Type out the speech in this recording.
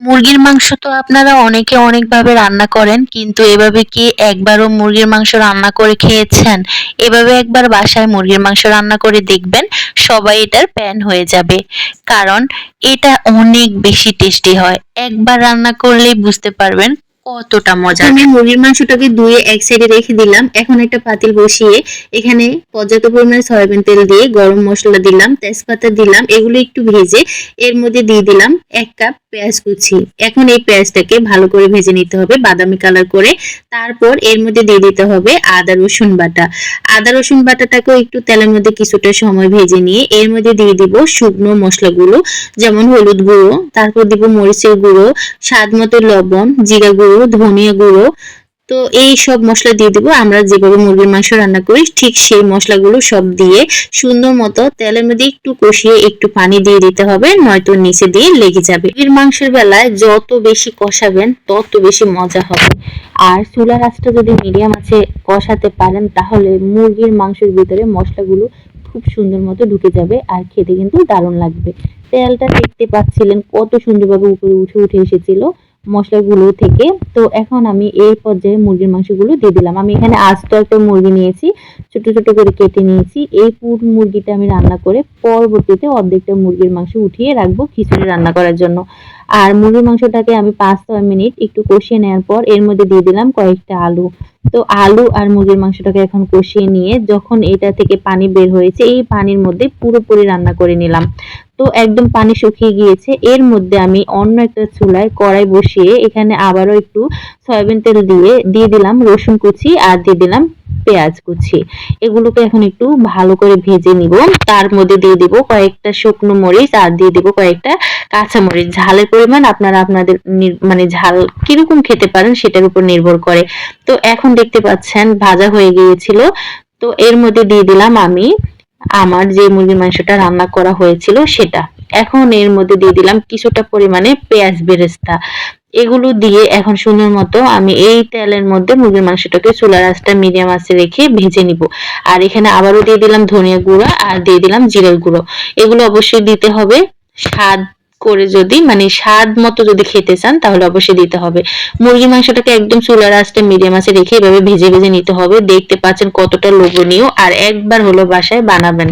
মুরগির মাংস তো আপনারা অনেকে অনেকভাবে রান্না করেন, কিন্তু এভাবে কি একবারও মুরগির মাংস রান্না করে খেয়েছেন? এভাবে একবার বাসায় মুরগির মাংস রান্না করে দেখবেন, সবাই এটার প্যান হয়ে যাবে। কারণ এটা অনেক বেশি টেস্টি হয়। একবার রান্না করলেই বুঝতে পারবেন কতটা মজা আমি মুরগির মাংসটাকে ধুয়ে এক সাইডে রেখে দিলাম। এখন একটা পাতিল বসিয়ে এখানে পর্যাপ্ত পরিমাণে সয়াবিন তেল দিয়ে গরম মশলা দিলাম, তেজপাতা দিলাম, এগুলো একটু ভেজে এর মধ্যে দিয়ে দিলাম এক কাপ পেঁয়াজ কুচি। এখন এই পেঁয়াজটাকে ভালো করে ভেজে নিতে হবে বাদামি কালার করে। তারপর এর মধ্যে দিয়ে দিতে হবে আদা, রসুন বাটা। আদা, রসুন বাটাটাকেও একটু তেলের মধ্যে কিছুটা সময় ভেজে নিয়ে এর মধ্যে দিয়ে দিব শুকনো মশলাগুলো, যেমন হলুদ গুঁড়ো, তারপর দিব মরিচের গুঁড়ো, স্বাদ মতো লবণ, জিরা গুঁড়ো ধনিয়া গুঁড়ো তো এই সব মশলা দিয়ে দিব। আমরা যেভাবে মুরগির মাংস রান্না করি, ঠিক সেই মশলাগুলো সব দিয়ে সুন্দর মতো তেলের মধ্যে একটু কষিয়ে একটু পানি দিয়ে দিতে হবে, নয়তো নিচে দিয়ে লেগে যাবে। মুরগির মাংসের বেলায় যত বেশি কষাবেন, তত বেশি মজা হবে। আর চুলার আঁচটা যদি মিডিয়াম আছে, কষাতে পারেন, তাহলে মুরগির মাংসের ভিতরে মশলাগুলো খুব সুন্দর মতো ঢুকে যাবে আর খেতে কিন্তু দারুণ লাগবে। তেলটা দেখতে পাচ্ছিলেন কত সুন্দরভাবে উপরে উঠে উঠে এসেছিল। মশলাগুলো থেকে। তো এখন আমি এই পর্যায়ে মুরগির মাংসগুলো দিয়ে দিলাম। আমি এখানে আস্ত একটা মুরগি নিয়েছি, ছোট ছোট করে কেটে নিয়েছি। এই পুর মুরগিটা আমি রান্না করে পরবর্তীতে অর্ধেকটা মুরগির মাংস উঠিয়ে রাখব খিচুড়ি রান্না করার জন্য। আর মুরগির মাংসটাকে আমি পাঁচ ছয় মিনিট একটু কষিয়ে নেওয়ার পর এর মধ্যে দিয়ে দিলাম কয়েকটা আলু। তো আলু আর মুরগির মাংসটাকে এখন কষিয়ে নিয়ে যখন এটা থেকে পানি বের হয়েছে, এই পানির মধ্যে পুরোপুরি রান্না করে নিলাম। তো একদম পানি শুকিয়ে গিয়েছে। এর মধ্যে আমি অন্য একটা চুলায় কড়াই বসিয়ে এখানে আবারও একটু সয়াবিন তেল দিয়ে দিয়ে দিলাম রসুন কুচি আর দিয়ে দিলাম পেঁয়াজ কুচি। এগুলোকে এখন একটু ভালো করে ভেজে নিব। তার মধ্যে দিয়ে দিব কয়েকটা শুকনো মরিচ আর দিয়ে দিব কয়েকটা কাঁচা মরিচ। ঝালের পরিমাণ আপনারা আপনাদের মানে ঝাল কীরকম খেতে পারেন সেটার উপর নির্ভর করে। তো এখন দেখতে পাচ্ছেন ভাজা হয়ে গিয়েছিল। তো এর মধ্যে দিয়ে দিলাম আমি আমার যে মুরগির মাংসটা রান্না করা হয়েছিল সেটা। এখন এর মধ্যে দিয়ে দিলাম কিছুটা পরিমাণে পেঁয়াজ বেরেস্তা। এগুলো দিয়ে এখন সুন্দর মতো আমি এই তেলের মধ্যে মুরগির মাংসটাকে চুলার আঁচটা মিডিয়াম আঁচে রেখে ভেজে নিব। আর এখানে আবারও দিয়ে দিলাম ধনিয়া গুঁড়ো আর দিয়ে দিলাম জিরের গুঁড়ো। এগুলো অবশ্যই দিতে হবে। স্বাদ করে যদি মানে স্বাদ মতো যদি খেতে চান, তাহলে অবশ্যই দিতে হবে। মুরগির মাংসটাকে একদম চুলার আঁচটা মিডিয়াম আঁচে রেখে এভাবে ভেজে ভেজে নিতে হবে। দেখতে পাচ্ছেন কতটা লোভনীয়। আর একবার হলো বাসায় বানাবেন।